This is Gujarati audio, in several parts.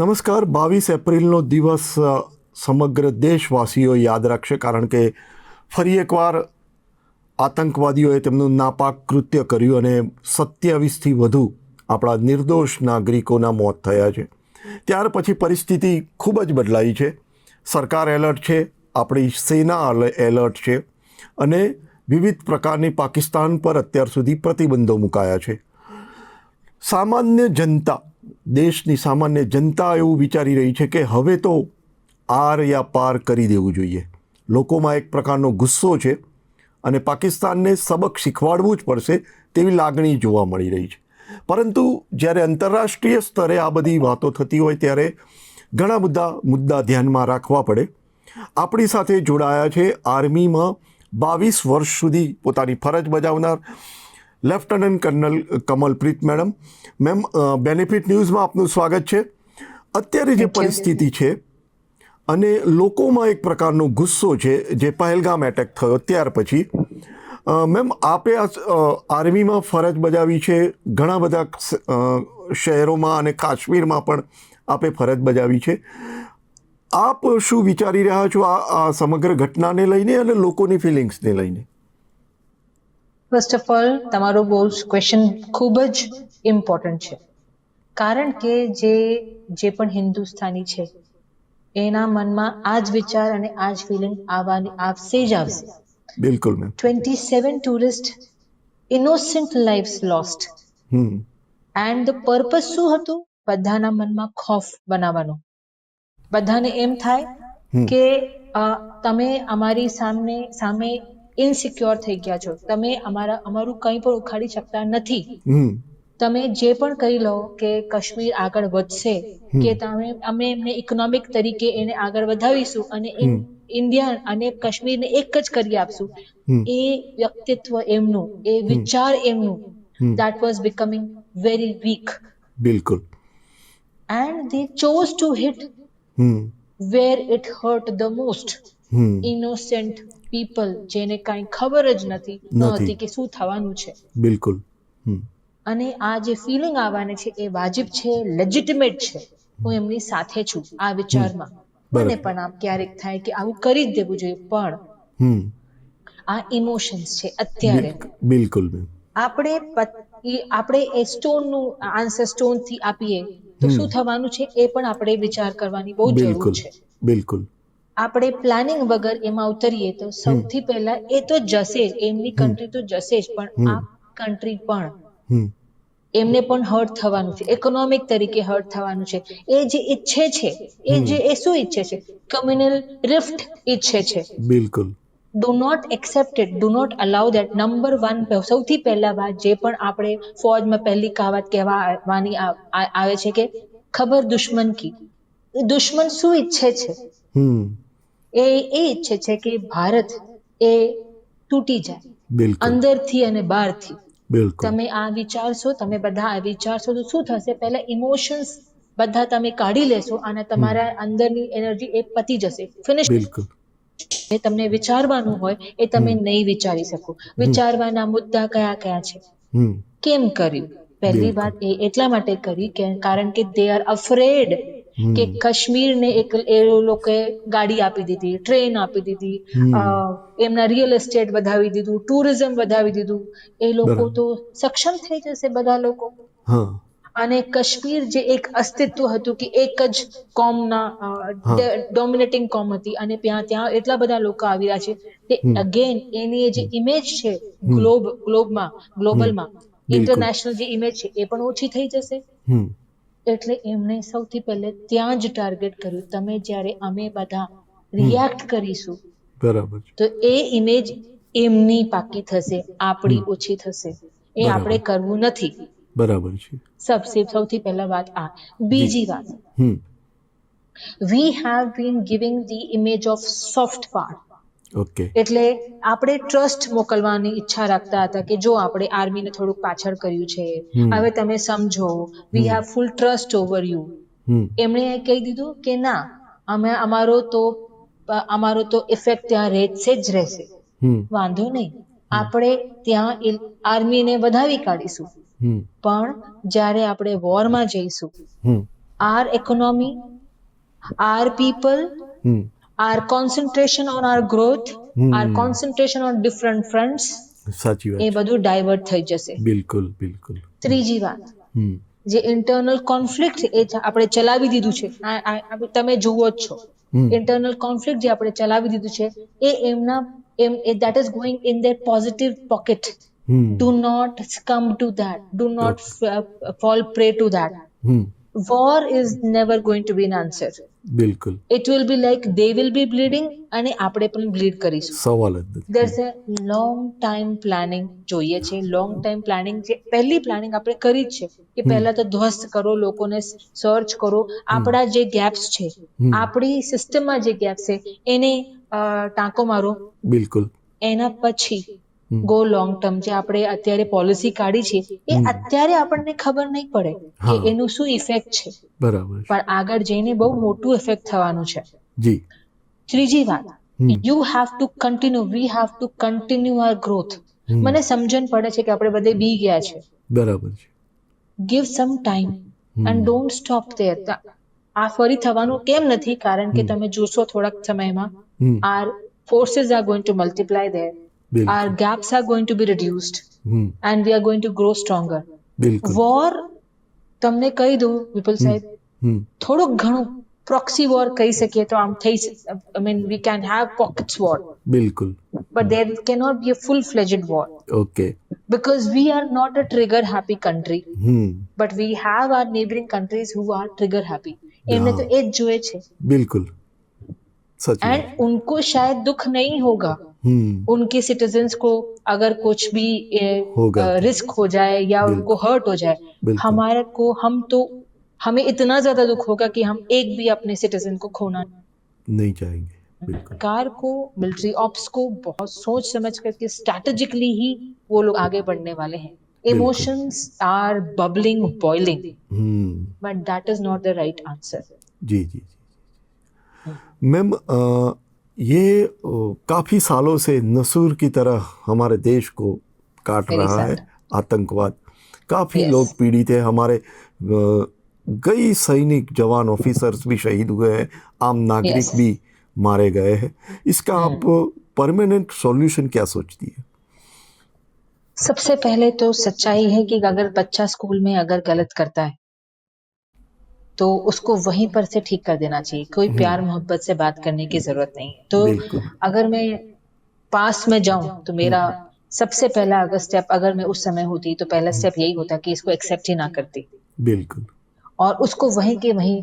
નમસ્કાર. બાવીસ એપ્રિલનો દિવસ સમગ્ર દેશવાસીઓ યાદ રાખશે કારણ કે ફરી એકવાર આતંકવાદીઓએ તેમનું નાપાક કૃત્ય કર્યું અને સત્યાવીસથી વધુ આપણા નિર્દોષ નાગરિકોના મોત થયા છે. ત્યાર પછી પરિસ્થિતિ ખૂબ જ બદલાઈ છે. સરકાર એલર્ટ છે, આપણી સેના એલર્ટ છે અને વિવિધ પ્રકારની પાકિસ્તાન પર અત્યાર સુધી પ્રતિબંધો મુકાયા છે. સામાન્ય જનતા દેશની સામાન્ય જનતા એવું વિચારી રહી છે કે હવે તો આર યા પાર કરી દેવું જોઈએ. લોકોમાં એક પ્રકારનો ગુસ્સો છે અને પાકિસ્તાનને સબક શીખવાડવું જ પડશે તેવી લાગણી જોવા મળી રહી છે. પરંતુ જ્યારે આંતરરાષ્ટ્રીય સ્તરે આ બધી વાતો થતી હોય ત્યારે ઘણા બધા મુદ્દા ધ્યાનમાં રાખવા પડે. આપણી સાથે જોડાયા છે આર્મીમાં બાવીસ વર્ષ સુધી પોતાની ફરજ બજાવનાર lieutenant colonel Kamalpreet madam. Ma'am benefit ન્યૂઝમાં આપનું સ્વાગત છે. અત્યારે જે પરિસ્થિતિ છે અને લોકોમાં એક પ્રકારનો ગુસ્સો છે જે પહેલગામ એટેક થયો ત્યાર પછી. મેમ આપે આર્મીમાં ફરજ બજાવી છે ઘણા બધા શહેરોમાં અને કાશ્મીરમાં પણ આપે ફરજ બજાવી છે. આપ શું વિચારી રહ્યા છો આ સમગ્ર ઘટનાને લઈને અને લોકોની ફિલિંગ્સને લઈને? ફર્સ્ટ ઓફ ઓલ તમારો બહુ ક્વેશ્ચન ખૂબ જ ઇમ્પોર્ટન્ટ છે. કારણ કે જે જે પણ હિન્દુસ્તાની છે એના મનમાં આ જ વિચાર અને આ જ ફિલિંગ આવવાની આવશે જ આવશે. બિલકુલ ma'am twenty seven tourist innocent lives lost and the purpose શું હતું? બધાના મનમાં ખોફ બનાવવાનો. બધાને એમ થાય કે તમે અમારી સામે સામે ઇનસિક્યોર થઈ ગયા છો. તમે અમારા અમારું કંઈ પણ ઉખાડી શકતા નથી. તમે જે પણ કહી લો કે કાશ્મીર આગળ વધશે કે તમે અમે એમને ઇકોનોમિક તરીકે એને આગળ વધાવીશું અને ઇન્ડિયા અને કાશ્મીરને એક જ કરી આપશું. એ વ્યક્તિત્વ એમનું એ વિચાર એમનું that was becoming very weak બિલકુલ. And they chose to hit where it hurt the most most. People જેને કાંઈ ખબર જ નથી ન હતી કે શું થવાનું છે. બિલકુલ. અને આ જે ફિલિંગ આવવાની છે એ વાજિબ છે લેજિટિમેટ છે. હું એમની સાથે છું આ વિચારમાં. મને પણ આમ ક્યારેક થાય કે આવું કરી જ દેવું જોઈએ પણ આ ઇમોશન્સ છે અત્યારે. બિલકુલ આપણે આપણે એ સ્ટોનનું આન્સર સ્ટોનથી આપીએ તો શું થવાનું છે એ પણ આપણે વિચાર કરવાની બહુ જરૂર બિલકુલ છે. બિલકુલ. આપણે પ્લાનિંગ વગર એમાં ઉતરીએ તો સૌથી પહેલા એ તો જશે જ એમની કન્ટ્રી તો જશે જ પણ આ કન્ટ્રી પણ એમને પણ હર્ટ થવાનું છે ઇકોનોમિક તરીકે હર્ટ થવાનું છે. એ જે ઈચ્છે છે એ જે એ શું ઈચ્છે છે? કમ્યુનલ રિફ્ટ ઈચ્છે છે. બિલકુલ. Do not accepted do not allow that number one સૌથી પહેલા વાત જે પણ આપણે ફોજમાં પહેલી કહાવત કહેવાની આવે છે કે ખબર દુશ્મન કી. દુશ્મન શું ઈચ્છે છે? એ એ ઈચ્છે છે કે ભારત એ તૂટી જાય. અંદરથી અને બહારથી. તમે આ વિચારશો તમે બધા આ વિચારશો તો શું થશે? પહેલા ઇમોશન્સ બધા તમે કાઢી લેશો અને તમારા અંદરની એનર્જી એ પતી જશે. ફિનિશ બિલકુલ. જે તમને વિચારવાનું હોય એ તમે નહીં વિચારી શકો. વિચારવાના મુદ્દા કયા કયા છે? કેમ કર્યું? પહેલી વાત એ એટલા માટે કરી કે કારણ કે દે આર અફ્રેડ કે કાશ્મીરને એક એ લોકોએ ગાડી આપી દીધી ટ્રેન આપી દીધી એમના રિયલ એસ્ટેટ વધાવી દીધું ટુરિઝમ વધાવી દીધું. એ લોકો તો સક્ષમ થઈ જશે બધા લોકો. અને કાશ્મીર જે એક અસ્તિત્વ હતું કે એક જ કોમના ડોમિનેટિંગ કોમ હતી. અને ત્યાં ત્યાં એટલા બધા લોકો આવી રહ્યા છે તે અગેન એની જે ઇમેજ છે ગ્લોબ ગ્લોબમાં ગ્લોબલમાં ઇન્ટરનેશનલ જે ઇમેજ છે એ પણ ઓછી થઈ જશે. એટલે એમણે સૌથી પહેલે ત્યાં જ ટાર્ગેટ કર્યું. તમે જ્યારે અમે બધા રિએક્ટ કરીશું બરાબર તો એ ઇમેજ એમની પાકી થશે આપણી ઓછી થશે. એ આપણે કરવું નથી. બરાબર છે. સબસે સૌથી પહેલા વાત આ. બીજી વાત. હમ. We have been giving the image of soft power okay એટલે આપણે ટ્રસ્ટ મોકલવાની ઈચ્છા રાખતા હતા કે જો આપણે આર્મીને થોડુંક પાછળ કર્યું છે હવે તમે સમજો we have full trust over you એમણે કહી દીધું કે ના અમે અમારો તો અમારો તો ઇફેક્ટ ત્યાં રહેશે જ રહેશે. વાંધો નહીં. આપણે ત્યાં આર્મીને વધાવી કાઢીશું. પણ જ્યારે આપણે વોરમાં જઈશું our economy our hmm. Our concentration on our growth, Hmm. our concentration on different fronts, સાચી એ બધું ડાયવર્ટ થઈ જશે. બિલકુલ બિલકુલ. ત્રીજી વાત. જે ઇન્ટરનલ કોન્ફ્લિક્ટ એ આપણે ચલાવી દીધું છે. તમે જુઓ જ છો. ઇન્ટરનલ કોન્ફ્લિક્ટ જે આપણે ચલાવી દીધું છે એ એમના એમ that is going in their positive pocket do not come to that do not fall prey to prey war is never going to be an answer બિલકુલ it will be like they will be bleeding અને આપણે પણ bleed કરીશું સવાલ જ there's a long time planning જોઈએ છે long time planning જે પહેલી planning આપણે કરી જ છે કે પહેલા તો ધ્વસ્ત કરો લોકોને સર્ચ કરો આપણા જે ગેપ્સ છે. આપણી સિસ્ટમમાં જે ગેપ છે એને અ, ટાંકો મારો બિલકુલ એના પછી. ગો લોંગ ટર્મ જે આપણે અત્યારે પોલિસી કાઢી છે એ અત્યારે આપણને ખબર નહીં પડે કે એનું શું ઇફેક્ટ છે. બરાબર. પણ આગળ જઈને બહુ મોટું ઇફેક્ટ થવાનું છે. જી. ત્રીજી વાત. You have to continue we have to continue our growth મને સમજણ પડે છે કે આપણે બધે બી ગયા છે. બરાબર છે. Give some time and don't stop there આ ફરી થવાનું કેમ નથી? કારણ કે તમે જોશો થોડાક સમયમાં our forces are going to multiply there બિલકુલ our gaps are going to be reduced hmm and we are going to grow stronger બિલકુલ વોર તમને કહી દઉં વિપુલ સાહેબ હમ થોડુંક ઘણું પ્રોક્સી વોર કહી શકીએ તો આમ થઈ I mean we can have pockets war બિલકુલ but there cannot be a full fledged war okay because we are not a trigger happy country hmm but we have our neighboring countries who are trigger happy એમને તો એ જ જોઈએ છે बिल्कुल सच में एंड उनको शायद दुख नहीं होगा हम्म उनके सिटीजन्स को अगर कुछ भी होगा। रिस्क हो जाए या उनको हर्ट हो जाए हमारे को हम तो हमें इतना ज़्यादा दुख होगा कि हम एक भी अपने सिटीजन को खोना नहीं चाहेंगे। सरकार को मिलिट्री ऑप्स को बहुत सोच समझ करके स्ट्रैटेजिकली ही वो लोग आगे बढ़ने वाले हैं। Emotions are bubbling boiling hmm. But that is not the right answer जी जी मैम ये काफ़ी सालों से नसूर की तरह हमारे देश को काट रहा है आतंकवाद। काफ़ी Yes. लोग पीड़ित है हमारे कई सैनिक जवान ऑफिसर्स भी शहीद हुए हैं आम नागरिक Yes. भी मारे गए हैं। इसका आप परमानेंट सॉल्यूशन क्या सोचती है? सबसे पहले तो सच्चाई है कि अगर बच्चा स्कूल में अगर गलत करता है तो उसको वहीं पर से ठीक कर देना चाहिए। कोई प्यार मोहब्बत से बात करने की ज़रूरत नहीं तो अगर मैं पास में जाऊँ तो मेरा सबसे पहला अगर स्टेप अगर मैं उस समय होती तो पहला स्टेप यही होता कि इसको एक्सेप्ट ही ना करती। बिल्कुल। और उसको वहीं के वहीं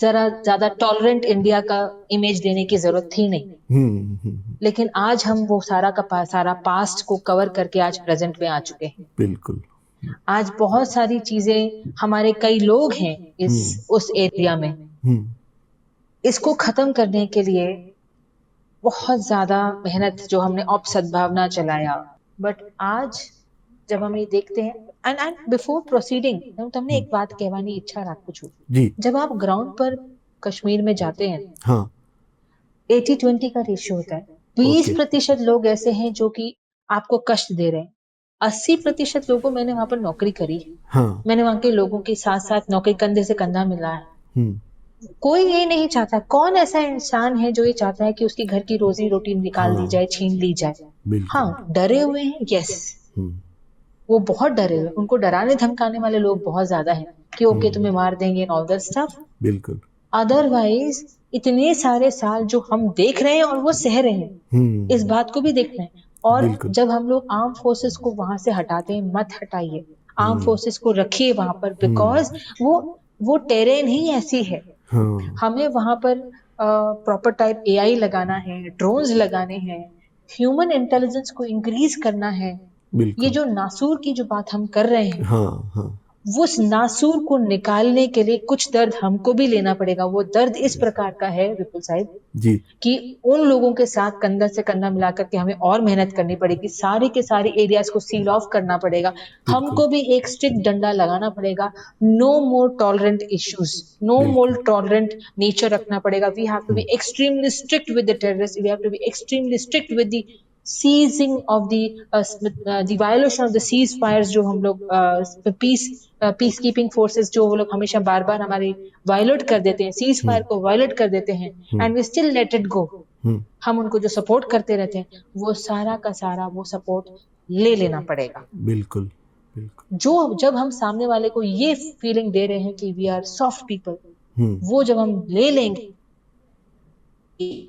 जरा ज़्यादा टॉलरेंट इंडिया का इमेज देने की ज़रूरत थी नहीं। हम्म हम्म, लेकिन आज हम वो सारा का सारा पास्ट को कवर करके आज प्रेजेंट में आ चुके हैं। बिल्कुल। आज बहुत सारी चीज़ें हमारे कई लोग हैं इस हम्म। उस एरिया में। हम्म। इसको खत्म करने के लिए बहुत ज़्यादा मेहनत जो हमने ऑप सद्भावना चलाया। बट आज जब हम ये देखते हैं एंड एंड बिफोर प्रोसीडिंग तुमने एक हम्म। बात कहवानी इच्छा रख पूछू जब आप ग्राउंड पर कश्मीर में जाते हैं हाँ। एटी ट्वेंटी का रेशियो होता है। बीस okay. प्रतिशत लोग ऐसे हैं जो कि आपको कष्ट दे रहे हैं। अस्सी प्रतिशत लोगों मैंने वहाँ पर नौकरी करी है। हाँ। मैंने वहाँ के लोगों के साथ साथ नौकरी कंधे से कंधा मिला है। हम्म। कोई ये नहीं चाहता कौन ऐसा इंसान है जो ये चाहता है कि उसकी घर की रोजी रोटी निकाल दी हाँ। जाए छीन ली जाए? हाँ डरे हुए हैं? Yes hmm. वो बहुत डरे हुए उनको डराने धमकाने वाले लोग बहुत ज़्यादा हैं कि ओके तुम्हें मार देंगे ऑल दैट स्टफ़ बिल्कुल। अदरवाइज़ इतने सारे साल जो हम देख रहे हैं और वो सह रहे हैं हम्म। इस बात को भी देखना है। और जब हम लोग आर्म फोर्सेस को वहाँ से हटाते हैं मत हटाइए। आर्म फोर्सेस को रखिए वहाँ पर बिकॉज़ वो वो टेरेन ही ऐसी है। हाँ। हमें वहाँ पर प्रॉपर टाइप एआई लगाना है ड्रोन्स लगाने हैं ह्यूमन इंटेलिजेंस को इंक्रीज करना है। ये जो नासूर की जो बात हम कर रहे हैं हाँ हाँ। वो उस नासूर को निकालने के लिए कुछ दर्द हमको भी लेना पड़ेगा। वो दर्द इस प्रकार का है विपुल साहिब जी। कि उन लोगों के साथ कंधा से कंधा मिलाकर के हमें और मेहनत करनी पड़ेगी। सारे के सारे एरियाज़ को सील ऑफ़ करना पड़ेगा। हमको भी एक स्ट्रिक्ट डंडा लगाना पड़ेगा। No more tolerant issues no more tolerant nature रखना पड़ेगा। We have to be extremely strict with the terrorist we have to be extremely strict with the ceasing of the the violation of the ceasefires जो हम लोग पीस पीस कीपिंग फोर्सेस जो वो लोग हमेशा बार बार हमारे वायोलेट कर देते हैं सीज फायर को वायोलेट कर देते हैं and we still let it go hmm. हम उनको जो सपोर्ट करते रहते हैं वो सारा का सारा वो सपोर्ट ले लेना पड़ेगा। बिल्कुल जो जब हम सामने वाले को ये फीलिंग दे रहे हैं कि we are soft people hmm. वो जब हम ले लेंगे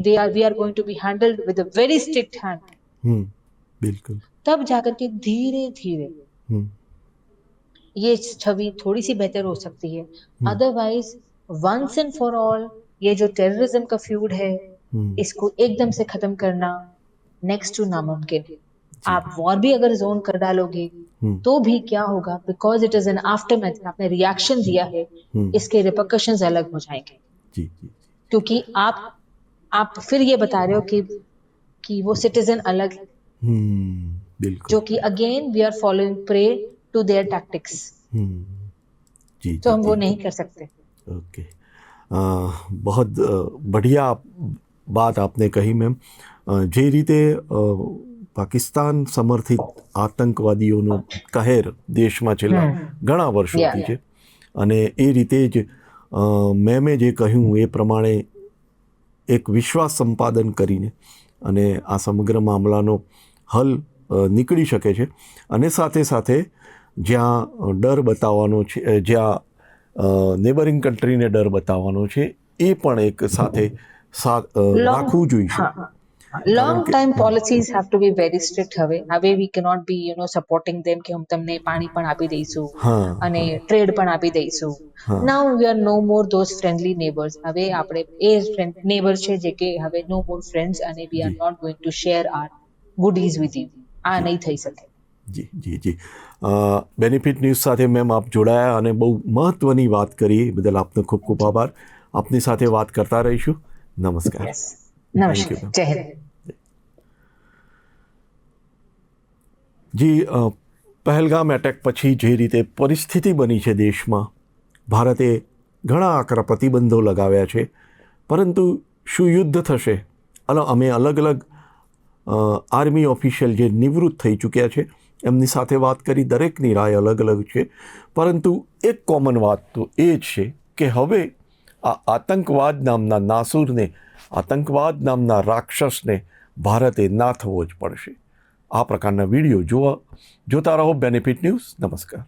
they are we are going to be handled with a very strict hand hmm बिल्कुल। तब जाकर के धीरे धीरे हम्म। ये छवि थोड़ी सी बेहतर हो सकती है। Otherwise once and for all ये जो टेररिज्म का फ्यूड है हम्म। इसको एकदम से खत्म करना नेक्स्ट टू नामुमकिन। आप वॉर भी अगर जोन कर डालोगे हम्म। तो भी क्या होगा? Because it is an after आपने रिएक्शन दिया है हम्म। इसके रिपोकशंस अलग हो जाएँगे। जी जी। क्योंकि आप आप फिर ये बता रहे हो कि कि वो सिटीजन अलग है हम्म बिल्कुल जो कि again we are following prey to their tactics हम्म जी तो हम जी, वो जी, नहीं कर सकते ओके અ, बहुत અ, बढ़िया વાત આપને કહી મેમ અ, જે રીતે અ, પાકિસ્તાન સમર્થિત આતંકવાદીઓનો કહેર દેશમાં છેલ્લા ઘણા વર્ષોથી Yeah, છે અને એ રીતે જ અ, મેમે જે કહ્યું એ પ્રમાણે એક વિશ્વાસ સંપાદન કરીને અને આ સમગ્ર મામલાનો હલ નીકળી શકે છે. અને સાથે સાથે જ્યાં ડર બતાવવાનો છે જ્યાં નેબરિંગ કન્ટ્રીને ડર બતાવવાનો છે એ પણ એક સાથે સા રાખવું જોઈશે long time policies have to be very strict હવે. હવે we cannot be you know supporting them કે હું તમને પાણી પણ આપી દઈશું અને ટ્રેડ પણ આપી દઈશું. Now we are no more those friendly neighbours હવે આપણે એ નેબર છે જે કે હવે નો મોર ફ્રેન્ડ્સ અને we are not going to share our goodies with you આ નહીં થઈ શકે. જી જી જી. બેનિફિટ ન્યૂઝ સાથે મેમ આપ જોડાયા અને બહુ મહત્ત્વની વાત કરી. બદલ આપનો ખૂબ ખૂબ આભાર. આપની સાથે વાત કરતા રહીશું. નમસ્કાર. નમસ્કાર. જય હિન્દ. જી પહેલગામ એટેક પછી જે રીતે પરિસ્થિતિ બની છે દેશમાં, ભારતે ઘણા આકરા પ્રતિબંધો લગાવ્યા છે, પરંતુ શું યુદ્ધ થશે? અલ અમે અલગ અલગ આર્મી ઓફિશિયલ જે નિવૃત્ત થઈ ચૂક્યા છે, એમની સાથે વાત કરી, દરેકની રાય અલગ અલગ છે, પરંતુ એક કોમન વાત તો એ જ છે કે હવે આ આતંકવાદ નામના નાસુરને, આતંકવાદ નામના રાક્ષસને ભારતે ના થવો જ પડશે. આ પ્રકારના વીડિયો જોવા જોતા રહો. બેનિફિટ ન્યૂઝ નમસ્કાર.